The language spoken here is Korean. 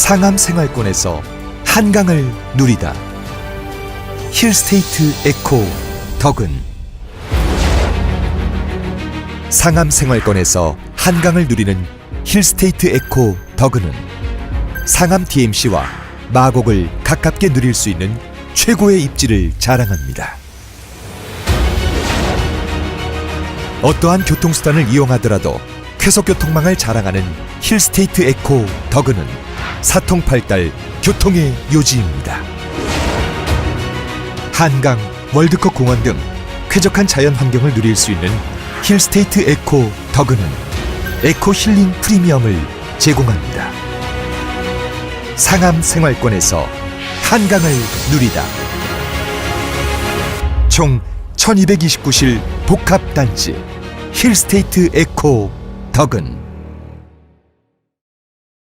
상암 생활권에서 한강을 누리다. 힐스테이트 에코 덕은 상암 생활권에서 한강을 누리는 힐스테이트 에코 덕은은 상암 DMC와 마곡을 가깝게 누릴 수 있는 최고의 입지를 자랑합니다. 어떠한 교통수단을 이용하더라도 쾌속교통망을 자랑하는 힐스테이트 에코 덕은은 사통팔달 교통의 요지입니다. 한강, 월드컵 공원 등 쾌적한 자연 환경을 누릴 수 있는 힐스테이트 에코 덕은은 에코 힐링 프리미엄을 제공합니다. 상암 생활권에서 한강을 누리다. 총 1229실 복합단지 힐스테이트 에코 덕은